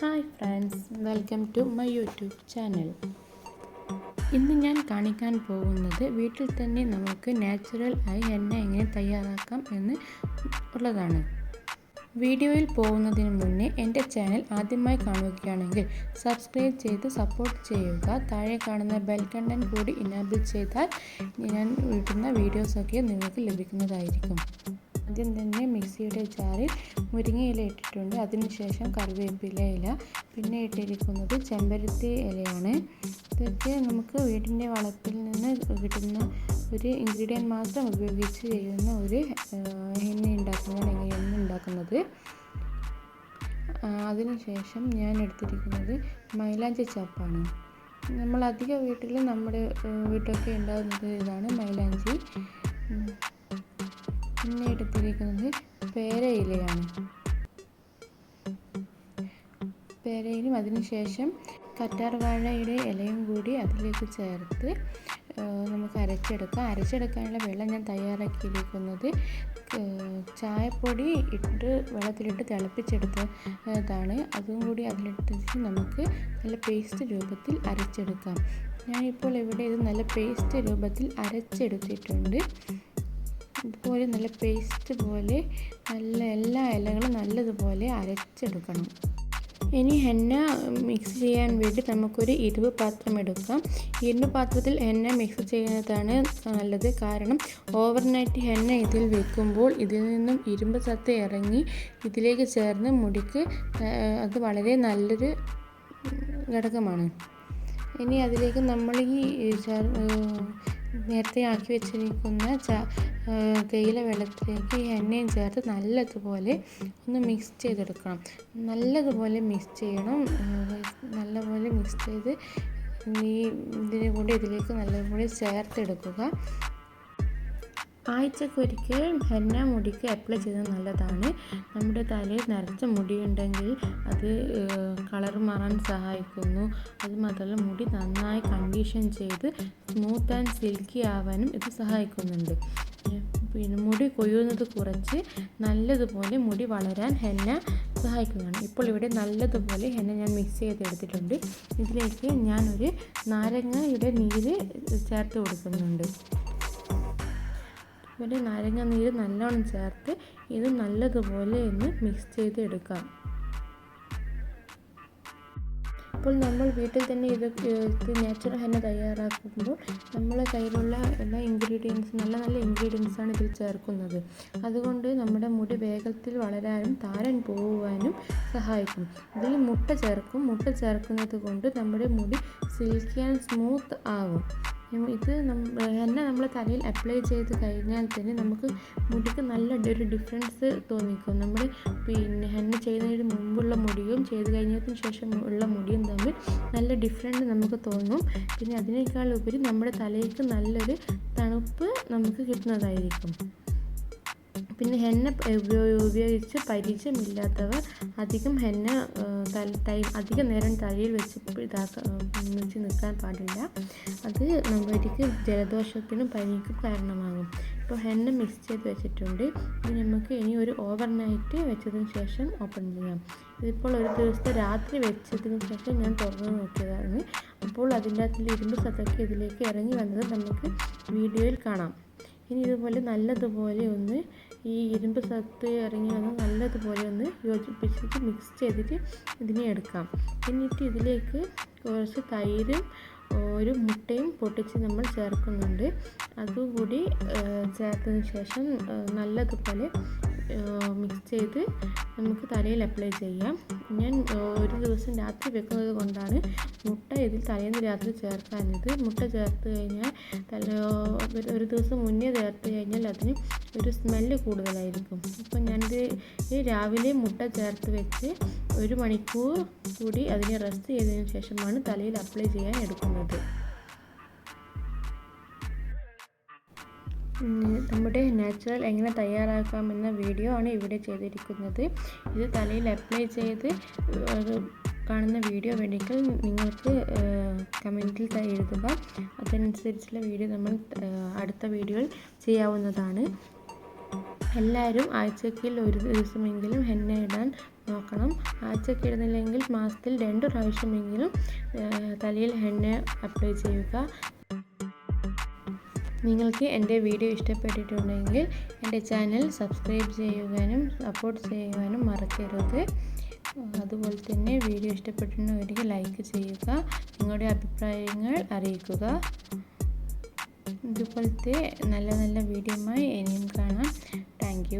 Hi friends welcome to my YouTube channel. ഇന്ന് ഞാൻ കാണിക്കാൻ പോകുന്നത് വീട്ടിൽ തന്നെ നമുക്ക് നാച്ചുറൽ ആയി എണ്ണ എങ്ങനെ തയ്യാറാക്കാം എന്ന് ഉള്ളതാണ്. വീഡിയോയിൽ പോകുന്നതിന് മുന്നേ എന്റെ ചാനൽ ആദ്യമായി കാണുകയാണെങ്കിൽ സബ്സ്ക്രൈബ് ചെയ്ത് സപ്പോർട്ട് ചെയ്യുക. താഴെ കാണുന്ന ബെൽ കണ്ടൻ കൂടി ഇനാബിൾ ചെയ്താൽ ഞാൻ ഇടുന്ന വീഡിയോസൊക്കെ നിങ്ങൾക്ക് ലഭിക്കുന്നതായിരിക്കും. ആദ്യം തന്നെ മിക്സിയുടെ ജാറിൽ മുരിങ്ങയില ഇട്ടിട്ടുണ്ട്. അതിനുശേഷം കറിവേപ്പില ഇല പിന്നെ ഇട്ടിരിക്കുന്നത് ചെമ്പരത്തി ഇലയാണ്. ഇതൊക്കെ നമുക്ക് വീടിന്റെ വളപ്പിൽ നിന്ന് കിട്ടുന്ന ഒരു ഇൻഗ്രീഡിയന്റ് മാത്രം ഉപയോഗിച്ച് ചെയ്യുന്ന ഒരു എണ്ണ ഉണ്ടാക്കുന്നതാണ് എണ്ണ ഉണ്ടാക്കുന്നത്? അതിനുശേഷം ഞാൻ എടുത്തിരിക്കുന്നത് മൈലാഞ്ചി ചപ്പാണ്. നമ്മൾ വീട്ടിൽ നമ്മുടെ വീട്ടൊക്കെ ഉണ്ടാകുന്നത് ഇതാണ് മൈലാഞ്ചി. പിന്നെ എടുത്തിരിക്കുന്നത് പേരയിലയാണ്. പേരയിലും അതിനുശേഷം കറ്റാർ വാഴയുടെ ഇലയും കൂടി അതിലേക്ക് ചേർത്ത് നമുക്ക് അരച്ചെടുക്കാം. അരച്ചെടുക്കാനുള്ള വെള്ളം ഞാൻ തയ്യാറാക്കിയിരിക്കുന്നത് ചായപ്പൊടി ഇട്ട് വെള്ളത്തിലിട്ട് തിളപ്പിച്ചെടുത്തതാണ്. അതും കൂടി അതിലിട്ടിട്ട് നമുക്ക് നല്ല പേസ്റ്റ് രൂപത്തിൽ അരച്ചെടുക്കാം. ഞാനിപ്പോൾ ഇവിടെ ഇത് നല്ല പേസ്റ്റ് രൂപത്തിൽ അരച്ചെടുത്തിട്ടുണ്ട്. ഇതുപോലെ നല്ല പേസ്റ്റ് പോലെ നല്ല എല്ലാ ഇലകളും നല്ലതുപോലെ അരച്ചെടുക്കണം. ഇനി എണ്ണ മിക്സ് ചെയ്യാൻ വേണ്ടി നമുക്കൊരു ഇരുമ്പ് പാത്രം എടുക്കാം. ഇരുമ്പ് പാത്രത്തിൽ എണ്ണ മിക്സ് ചെയ്യുന്നതാണ് നല്ലത്. കാരണം ഓവർനൈറ്റ് എണ്ണ ഇതിൽ വെക്കുമ്പോൾ ഇതിൽ നിന്നും ഇരുമ്പ് സത്ത് ഇറങ്ങി ഇതിലേക്ക് ചേർന്ന് മുടിക്ക് അത് വളരെ നല്ലൊരു ഘടകമാണ്. ഇനി അതിലേക്ക് നമ്മൾ ഈ നേരത്തെ ആക്കി വെച്ചിരിക്കുന്ന തേയില വെള്ളത്തിലേക്ക് എണ്ണയും ചേർത്ത് നല്ലതുപോലെ ഒന്ന് മിക്സ് ചെയ്തെടുക്കണം. നല്ലതുപോലെ മിക്സ് ചെയ്യണം. നല്ലപോലെ മിക്സ് ചെയ്ത് ഈ ഇതിനെ കൊണ്ട് ഇതിലേക്ക് നല്ലതുപോലെ ചേർത്തെടുക്കുക. ആഴ്ചക്കൊരിക്കൽ ഹെന്ന മുടിക്ക് അപ്ലൈ ചെയ്താൽ നല്ലതാണ്. നമ്മുടെ തലയിൽ നിറച്ച മുടിയുണ്ടെങ്കിൽ അത് കളർ മാറാൻ സഹായിക്കുന്നു. അത് മാത്രമല്ല മുടി നന്നായി കണ്ടീഷൻ ചെയ്ത് സ്മൂത്ത് ആൻഡ് സിൽക്കി ആവാനും ഇത് സഹായിക്കുന്നുണ്ട്. പിന്നെ മുടി കൊയ്യുന്നത് കുറച്ച് നല്ലതുപോലെ മുടി വളരാൻ ഹെന്ന സഹായിക്കുന്നതാണ്. ഇപ്പോൾ ഇവിടെ നല്ലതുപോലെ ഹെന്ന ഞാൻ മിക്സ് ചെയ്തെടുത്തിട്ടുണ്ട്. ഇതിലേക്ക് ഞാനൊരു നാരങ്ങയുടെ നീര് ചേർത്ത് കൊടുക്കുന്നുണ്ട്. അതുപോലെ നാരങ്ങ നീര് നല്ലോണം ചേർത്ത് ഇത് നല്ലതുപോലെ ഒന്ന് മിക്സ് ചെയ്ത് എടുക്കാം അപ്പോൾ നമ്മൾ വീട്ടിൽ തന്നെ ഇത് നാച്ചുറൽ ഹെന്ന തയ്യാറാക്കുമ്പോൾ നമ്മളെ കയ്യിലുള്ള എല്ലാ ഇൻഗ്രീഡിയൻസും നല്ല നല്ല ഇൻഗ്രീഡിയൻസ് ആണ് ഇതിൽ ചേർക്കുന്നത്. അതുകൊണ്ട് നമ്മുടെ മുടി വേഗത്തിൽ വളരാനും താരൻ പോവാനും സഹായിക്കും. ഇതിൽ മുട്ട ചേർക്കും. മുട്ട ചേർക്കുന്നത് കൊണ്ട് നമ്മുടെ മുടി സിൽക്കി ആൻഡ് സ്മൂത്ത് ആവും. ഇത് എണ്ണ നമ്മൾ തലയിൽ അപ്ലൈ ചെയ്ത് കഴിഞ്ഞാൽ തന്നെ നമുക്ക് മുടിക്ക് നല്ല ഒരു ഡിഫറൻസ് തോന്നിക്കും. നമ്മൾ പിന്നെ ഹെന്ന ചെയ്യുന്നതിന് മുമ്പുള്ള മുടിയും ചെയ്ത് കഴിഞ്ഞതിന് ശേഷം ഉള്ള മുടിയും തമ്മിൽ നല്ല ഡിഫറന്റ് നമുക്ക് തോന്നും. പിന്നെ അതിനേക്കാൾ ഉപരി നമ്മുടെ തലയ്ക്ക് നല്ലൊരു തണുപ്പ് നമുക്ക് കിട്ടുന്നതായിരിക്കും. പിന്നെ ഹെന്ന ഉപയോഗിച്ച് പരിചയമില്ലാത്തവർ അധികം ഹെന്ന തൈ അധികം നേരം തലയിൽ വെച്ച് ഇതാക്കാൻ വെച്ച് നിൽക്കാൻ പാടില്ല. അത് നമ്മൾക്ക് ജലദോഷത്തിനും പനിക്കും കാരണമാകും. ഇപ്പോൾ ഹെന്ന മിക്സ് ചെയ്ത് വെച്ചിട്ടുണ്ട്. ഇത് നമുക്ക് ഇനി ഒരു ഓവർ നൈറ്റ് വെച്ചതിന് ശേഷം ഓപ്പൺ ചെയ്യാം. ഇതിപ്പോൾ ഒരു ദിവസത്തെ രാത്രി വെച്ചതിന് ശേഷം ഞാൻ തുറന്നു നോക്കിയതാണ്. അപ്പോൾ അതിന്റെ അകത്തിൽ ഇരുമ്പ് സത്തൊക്കെ ഇതിലേക്ക് ഇറങ്ങി വന്നത് നമുക്ക് വീഡിയോയിൽ കാണാം. ഇനി ഇതുപോലെ നല്ലതുപോലെ ഒന്ന് ഈ ഇരുമ്പ് സത്ത് ഇറങ്ങി വന്ന് നല്ലതുപോലെ ഒന്ന് യോജിപ്പിച്ചിട്ട് മിക്സ് ചെയ്തിട്ട് ഇതിനെ എടുക്കാം. എന്നിട്ട് ഇതിലേക്ക് കുറച്ച് തൈരും ഒരു മുട്ടയും പൊട്ടിച്ച് നമ്മൾ ചേർക്കുന്നുണ്ട്. അതുകൂടി ചേർത്തതിന് ശേഷം നല്ലതുപോലെ മിക്സ് ചെയ്ത് നമുക്ക് തലയിൽ അപ്ലൈ ചെയ്യാം. ഞാൻ ഒരു ദിവസം രാത്രി വെക്കുന്നത് കൊണ്ടാണ് മുട്ട ഇതിൽ തലേന്ന് രാത്രി ചേർക്കാനത് മുട്ട ചേർത്ത് കഴിഞ്ഞാൽ തല ഒരു ദിവസം മുന്നേ ചേർത്ത് കഴിഞ്ഞാൽ അതിന് ഒരു സ്മെല്ല് കൂടുതലായിരിക്കും. അപ്പം ഞാനിത് രാവിലെ മുട്ട ചേർത്ത് വെച്ച് ഒരു മണിക്കൂർ കൂടി അതിനെ റെസ്റ്റ് ചെയ്തതിന് ശേഷമാണ് തലയിൽ അപ്ലൈ ചെയ്യാൻ എടുക്കുന്നത്. നമ്മുടെ നാച്ചുറൽ എങ്ങനെ തയ്യാറാക്കാമെന്ന വീഡിയോ ആണ് ഇവിടെ ചെയ്തിരിക്കുന്നത്. ഇത് തലയിൽ അപ്ലൈ ചെയ്ത് കാണുന്ന വീഡിയോ വേണമെങ്കിൽ നിങ്ങൾക്ക് കമന്റിൽ എഴുതുക. അതനുസരിച്ചുള്ള വീഡിയോ നമ്മൾ അടുത്ത വീഡിയോയിൽ ചെയ്യാവുന്നതാണ്. എല്ലാവരും ആഴ്ചക്കിൽ ഒരു ദിവസമെങ്കിലും ഹെന്ന ഇടാൻ നോക്കണം. ആഴ്ചക്ക് ഇടുന്നില്ലെങ്കിൽ മാസത്തിൽ രണ്ട് പ്രാവശ്യമെങ്കിലും തലയിൽ ഹെന്ന അപ്ലൈ ചെയ്യുക. നിങ്ങൾക്ക് എന്റെ വീഡിയോ ഇഷ്ടപ്പെട്ടിട്ടുണ്ടെങ്കിൽ എന്റെ ചാനൽ സബ്സ്ക്രൈബ് ചെയ്യുവാനും സപ്പോർട്ട് ചെയ്യുവാനും മറക്കരുത്. അതുപോലെ തന്നെ വീഡിയോ ഇഷ്ടപ്പെട്ടിട്ടുണ്ടെങ്കിൽ ലൈക്ക് ചെയ്യുക നിങ്ങളുടെ അഭിപ്രായങ്ങൾ അറിയിക്കുക. ഇതുപോലത്തെ നല്ല നല്ല വീഡിയോമായി ഇനിയും കാണാം. താങ്ക്